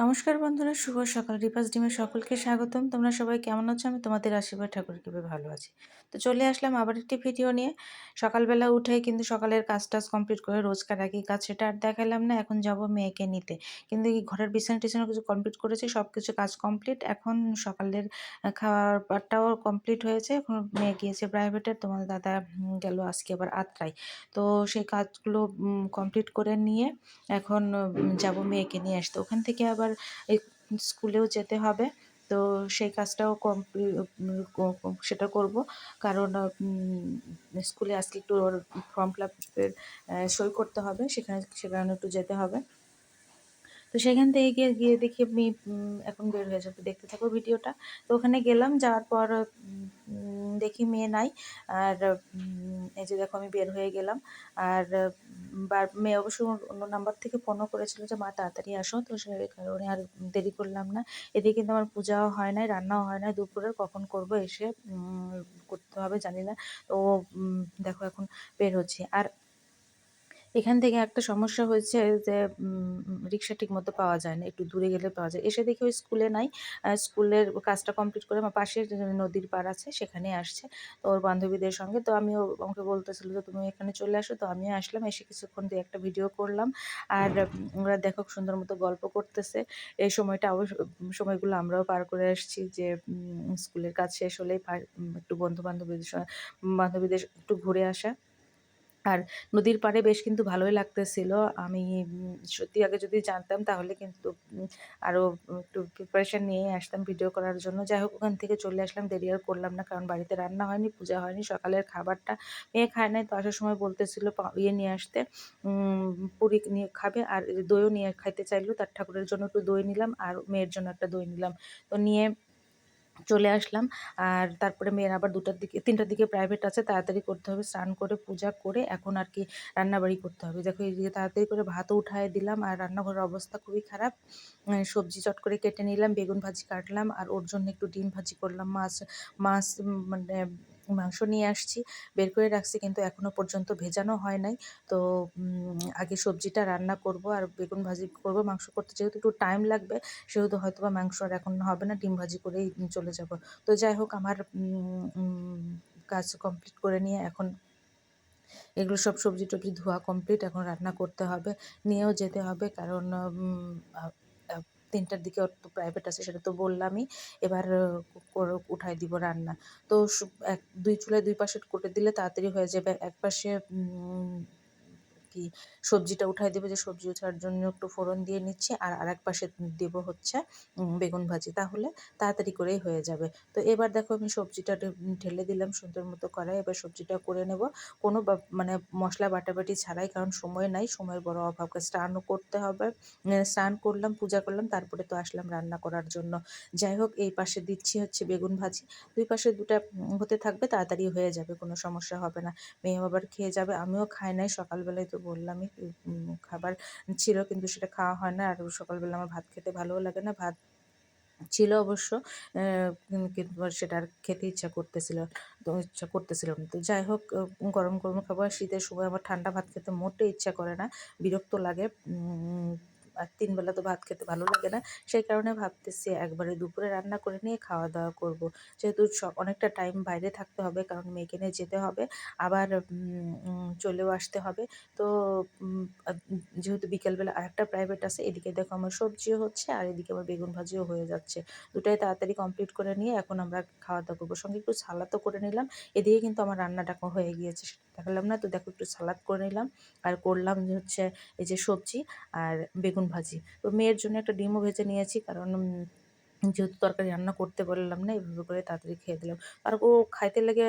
নমস্কার বন্ধুরা, শুভ সকাল। রিপাস ডিমের সকলকে স্বাগতম। তোমরা সবাই কেমন আছো? আমি তোমাদের আশীর্বাদ ঠাকুর কৃপে ভালো আছি। তো চলে আসলাম আবার একটি ভিডিও নিয়ে। সকালবেলা উঠে কিন্তু সকালের কাজ টাজ কমপ্লিট করে রোজকার একই কাজ, সেটা আর দেখালাম না। এখন যাব মেয়েকে নিতে। কিন্তু এই ঘরের বিছানা টিছানা কিছু কমপ্লিট করেছি সব কিছু কাজ কমপ্লিট এখন সকালের খাওয়ারটাও কমপ্লিট হয়েছে। এখন মেয়ে গিয়েছে প্রাইভেটে তোমার দাদা গেল আজকে আবার আত্রাই তো সেই কাজগুলো কমপ্লিট করে নিয়ে এখন যাব মেয়েকে নিয়ে আসতে। ওখান থেকে আবার এই স্কুলেও যেতে হবে। তো সেই কাজটাও সেটা করব। কারণ স্কুলে আজকে একটু ওর ফর্ম ফিল আপের সই করতে হবে। সেখানে সেখানে একটু যেতে হবে। তো সেখান থেকে গিয়ে গিয়ে দেখি আমি এখন বের হয়ে যাবে। দেখতে থাকো ভিডিওটা। তো ওখানে গেলাম, যাওয়ার পর দেখি মেয়ে নাই। আর এই যে দেখো আমি বের হয়ে গেলাম। আর মেয়ে অবশ্য অন্য নাম্বার থেকে ফোনও করেছিল যে, মা, তাড়াতাড়ি আসো। তো সে কারণে আর দেরি করলাম না। এদিকে কিন্তু আমার পূজাও হয় নাই, রান্নাও হয় নাই। দুপুরের কখন করব এসে করতে হবে জানি না। তো দেখো এখন বের হচ্ছে। আর এখান থেকে একটা সমস্যা হয়েছে যে রিক্সা ঠিক মতো পাওয়া যায় না একটু দূরে গেলে পাওয়া যায়। এসে দেখি ওই স্কুলে নাই। স্কুলের কাজটা কমপ্লিট করে আমার পাশের নদীর পাড় আছে সেখানে আসছে। তো ওর বান্ধবীদের সঙ্গে তো আমিও আমাকে বলতেছিল যে তুমি এখানে চলে আসো। তো আমিও আসলাম এসে কিছুক্ষণ দিয়ে একটা ভিডিও করলাম। আর ওরা দেখো সুন্দর মতো গল্প করতেছে। এই সময়টা অবশ্য সময়গুলো আমরাও পার করে আসছি যে স্কুলের কাজ শেষ হলেই একটু বন্ধু বান্ধবীদের বান্ধবীদের একটু ঘুরে আসা। আর নদীর পাড়ে বেশ কিন্তু ভালোই লাগতেছিল। আমি সত্যি আগে যদি জানতাম তাহলে কিন্তু আরও একটু প্রিপারেশান নিয়ে আসতাম ভিডিও করার জন্য। যাই হোক, ওখান থেকে চলে আসলাম, দেরি আর করলাম না, কারণ বাড়িতে রান্না হয়নি, পূজা হয়নি, সকালের খাবারটা মেয়ে খায় নাই, তো আসার সময় বলতেছিল ইয়ে নিয়ে আসতে পুরি নিয়ে খাবে, আর দইও নিয়ে খাইতে চাইলো, তার ঠাকুরের জন্য একটু দই নিলাম, আর মেয়ের জন্য একটা দই নিলাম। তো নিয়ে চলে আসলাম। আর তারপরে মেয়ের আবার দুটার দিকে, তিনটার দিকে প্রাইভেট আছে, তাড়াতাড়ি করতে হবে, স্নান করে, পূজা করে এখন আর কি রান্নাবাড়ি করতে হবে। দেখো এই দিকে তাড়াতাড়ি করে ভাতও উঠায় দিলাম আর রান্নাঘরের অবস্থা খুবই খারাপ। সবজি চট করে কেটে নিলাম, বেগুন ভাজি কাটলাম আর ওর জন্য একটু ডিম ভাজি করলাম। মাছ মাছ মানে মাংস নিয়ে আসছি, বের করে রাখছি কিন্তু এখনও পর্যন্ত ভেজানো হয় নাই। তো আগে সবজিটা রান্না করব আর বেগুন ভাজি করব। মাংস করতে যেহেতু একটু টাইম লাগবে, সেহেতু হয়তো বা মাংস আর এখন হবে না, ডিম ভাজি করেই চলে যাব। তো যাই হোক, আমার কাজ কমপ্লিট করে নিয়ে এখন এগুলো সব সবজি টবজি ধোয়া কমপ্লিট এখন রান্না করতে হবে। নিয়েও যেতে হবে কারণ তিনটার দিকে ওর তো প্রাইভেট আছে, সেটা তো বললামই। এবার উঠাই দিব রান্না। তো এক, দুই চুলায় দুই পাশে করে দিলে তাড়াতাড়ি হয়ে যাবে। এক পাশে কি সবজিটা উঠাই দেবে যে সবজি ওঠার জন্য একটু ফোড়ন দিয়ে নিচ্ছি আর আরেক পাশে দেব হচ্ছে বেগুন ভাজি। তাহলে তাড়াতাড়ি করেই হয়ে যাবে। তো এবার দেখো আমি সবজিটা ঢেলে দিলাম সুন্দর মতো করাই এবার সবজিটা করে নেব। কোনো মানে মশলা বাটাবাটি ছাড়াই কারণ সময় নাই, সময়ের বড় অভাব। স্নানও করতে হবে। স্নান করলাম, পূজা করলাম, তারপরে তো আসলাম রান্না করার জন্য। যাই হোক, এই পাশে দিচ্ছি হচ্ছে বেগুন ভাজি। দুই পাশে দুটা হতে থাকবে, তাড়াতাড়ি হয়ে যাবে, কোনো সমস্যা হবে না। মেয়ে আবার খেয়ে যাবে, আমিও খাই নাই, সকালবেলায় তো বললামই খাবার ছিল কিন্তু সেটা খাওয়া হয় না। আর সকালবেলা আমার ভাত খেতে ভালোও লাগে না। ভাত ছিল অবশ্য কিন্তু সেটা আর খেতে ইচ্ছা করতেছিল, তো ইচ্ছা করতেছিল তো যাই হোক গরম গরম খাবার, শীতের সময় আমার ঠান্ডা ভাত খেতে মোটে ইচ্ছা করে না। বিরক্ত লাগে আর তিন বেলা তো ভাত খেতে ভালো লাগে না। সেই কারণে ভাবতেছি একবারে দুপুরে রান্না করে নিয়ে খাওয়া দাওয়া করব। যেহেতু অনেকটা টাইম বাইরে থাকতে হবে, কারণ মেয়েকে নিয়ে যেতে হবে। আবার চলেও আসতে হবে। তো যেহেতু বিকেলবেলা আরেকটা প্রাইভেট আছে, এদিকে দেখো আমার সবজিও হচ্ছে আর এদিকে আমার বেগুন ভাজিও হয়ে যাচ্ছে। দুটাই তাড়াতাড়ি কমপ্লিট করে নিয়ে এখন আমরা খাওয়া দাওয়া করব। সঙ্গে একটু সালাদও করে নিলাম। এদিকে কিন্তু আমার রান্নাটা হয়ে গিয়েছে। দেখালাম না। তো দেখো একটু সালাদ করে নিলাম আর করলাম হচ্ছে এই যে সবজি আর বেগুন ভাজি। তো মেয়ের জন্য একটা ডিমও ভেজে নিয়েছি কারণ যেহেতু তরকারি রান্না করতে বললাম না এইভাবে করে তাড়াতাড়ি খেয়ে দিলাম। আর ও খাইতে লেগে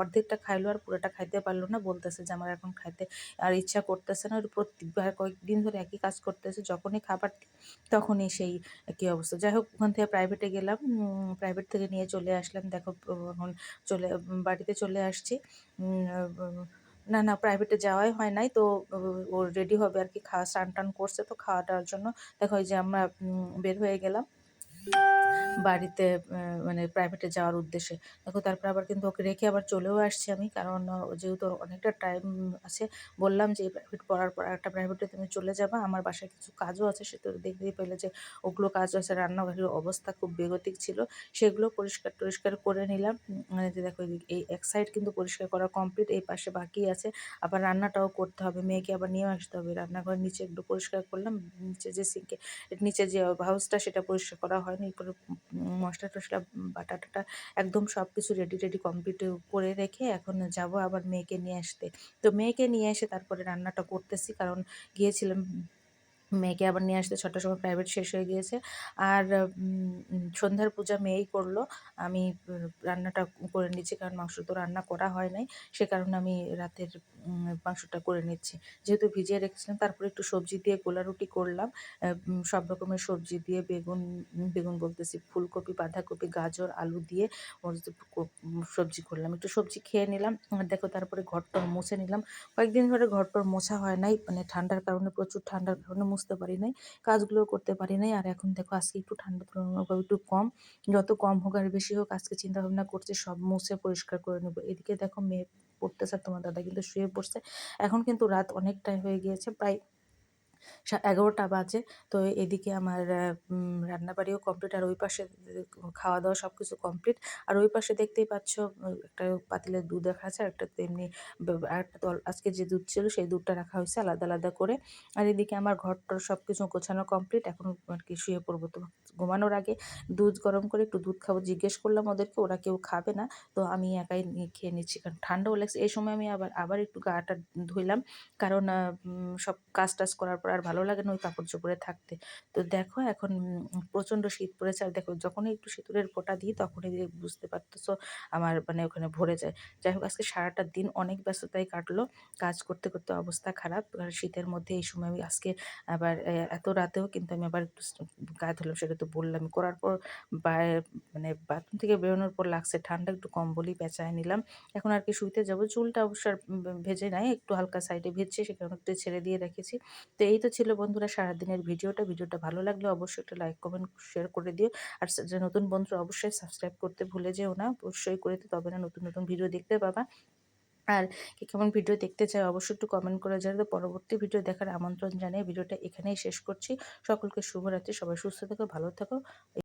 অর্ধেকটা খাইলো আর পুরোটা খাইতে পারল না, বলতেছে যে আমার এখন খাইতে আর ইচ্ছা করতেছে না। প্রত্যেকবার কয়েকদিন ধরে একই কাজ করতেছে, যখনই খাবার তখনই সেই একই অবস্থা। যাই হোক, ওখান থেকে প্রাইভেটে গেলাম প্রাইভেট থেকে নিয়ে চলে আসলাম। দেখো, এখন চলে, বাড়িতে চলে আসছি। না না প্রাইভেটে যাওয়াই হয় নাই, তো, ও রেডি হবে আর কি, খাওয়া স্নান টান করছে তো খাওয়া দাওয়ার জন্য। দেখো ওই যে আমরা বের হয়ে গেলাম। Bye. বাড়িতে মানে প্রাইভেটে যাওয়ার উদ্দেশ্যে। দেখো, তারপর আবার কিন্তু ওকে রেখে আবার চলেও আসছি আমি, কারণ যেহেতু অনেকটা টাইম আছে, বললাম যে প্রাইভেট পড়ার পর একটা প্রাইভেটে তুমি চলে যাবা, আমার বাসায় কিছু কাজও আছে, সে তো দেখতেই পেলে যে ওগুলো কাজ আছে রান্নাঘরের অবস্থা খুব বেগতিক ছিল, সেগুলো পরিষ্কার টরিষ্কার করে নিলাম। মানে যে দেখো, এই এক সাইড কিন্তু পরিষ্কার করা কমপ্লিট এই পাশে বাকি আছে, আবার রান্নাটাও করতে হবে, মেয়েকে আবার নিয়ে আসতে হবে, রান্নাঘর নিচে একটু পরিষ্কার করলাম, নিচে যে সিঙ্কে নিচে যে হাউসটা সেটা পরিষ্কার করা হয়নি করে মশলা টশলা বাটা টাটা একদম সব কিছু রেডি রেডি কমপ্লিট করে রেখে এখন যাব আবার মেয়েকে নিয়ে আসতে। তো মেয়েকে নিয়ে এসে তারপরে রান্নাটা করতেছি, কারণ গিয়েছিলাম মেয়েকে আবার নিয়ে আসতে ছটার সময় প্রাইভেট শেষ হয়ে গিয়েছে। আর সন্ধ্যার পূজা মেয়েই করল। আমি রান্নাটা করে নিচ্ছি কারণ মাংস তো রান্না করা হয় নাই। সে কারণে আমি রাতের মাংসটা করে নিচ্ছি। যেহেতু ভিজিয়ে রেখেছিলাম, তারপরে একটু সবজি দিয়ে গোলা রুটি করলাম সব রকমের সবজি দিয়ে বেগুন বেগুন বলতেছি, ফুলকপি, বাঁধাকপি, গাজর, আলু দিয়ে সবজি করলাম। একটু সবজি খেয়ে নিলাম। দেখো তারপরে ঘরটর মুছে নিলাম। কয়েকদিন ধরে ঘরটর মোছা হয় নাই। মানে ঠান্ডার কারণে, প্রচুর ঠান্ডার কারণে মুছতে পারি নাই কাজগুলো করতে পারি নাই। আর এখন দেখো আজকে একটু ঠান্ডা তুলনামূলকভাবে একটু কম। যত কম হোক আর বেশি হোক, আজকে চিন্তা ভাবনা করছে, সব মুছে পরিষ্কার করে নেব। এদিকে দেখো মেয়ে পড়তেছে তোমার দাদা কিন্তু শুয়ে পড়ছে। এখন কিন্তু রাত অনেকটাই হয়ে গিয়েছে, প্রায় এগারোটা বাজে। তো এদিকে আমার রান্নাবাড়িও কমপ্লিট আর ওই পাশে খাওয়া দাওয়া সব কিছু কমপ্লিট আর ওই পাশে দেখতেই পাচ্ছ একটা পাতিলের দুধ রাখা আছে, আর একটা তেমনি একটা আজকে যে দুধ ছিল, সেই দুধটা রাখা হয়েছে আলাদা আলাদা করে। আর এদিকে আমার ঘরটার সব কিছু গোছানো কমপ্লিট এখন আর কি শুয়ে পড়ব। তো ঘুমানোর আগে দুধ গরম করে একটু দুধ খাব। জিজ্ঞেস করলাম ওদেরকে, ওরা কেউ খাবে না। তো আমি একাই খেয়ে নিচ্ছি। কারণ ঠান্ডাও লাগছে। এই সময় আমি আবার আবার একটু গাটা ধুইলাম। কারণ সব কাজ টাজ করার পর আর ভালো লাগে না ওই কাপড় চোপড়ে থাকতে। তো দেখো এখন প্রচণ্ড শীত পড়েছে আর দেখো যখনই একটু শীতের ফোঁটা দিই তখনই বুঝতে পারতেছো আমার মানে ওখানে ভরে যায়। যাই হোক, আজকে সারাটা দিন অনেক ব্যস্ততায় কাটলো। কাজ করতে করতে অবস্থা খারাপ। শীতের মধ্যে এই সময় আমি আজকে আবার এত রাতেও কিন্তু আমি আবার একটু গায়ে ধরলাম সেটা তো বললাম করার পর মানে বাথরুম থেকে বেরোনোর পর লাগছে ঠান্ডা, একটু কম্বলই পেঁচায় নিলাম। এখন আর কি শুইতে যাব। চুলটা অবশ্য ভেজে নাই। একটু হালকা সাইডে ভেজছে সে কারণে একটু ছেড়ে দিয়ে রেখেছি। তো এই তো ছিল বন্ধুরা সারাদিনের ভিডিওটা। ভিডিওটা ভালো লাগলে অবশ্যই একটা লাইক কমেন্ট শেয়ার করে দিও। আর যে নতুন বন্ধুরা অবশ্যই সাবস্ক্রাইব করতে ভুলে যেও না। অবশ্যই করে তবে না নতুন নতুন ভিডিও দেখতে পাবা। আর কে কেমন ভিডিও দেখতে চায় অবশ্যই একটু কমেন্ট করে জানাতে পরবর্তী ভিডিও দেখার আমন্ত্রণ জানিয়ে ভিডিওটা এখানেই শেষ করছি। সকলকে শুভরাত্রি। সবাই সুস্থ থাকো, ভালো থাকো।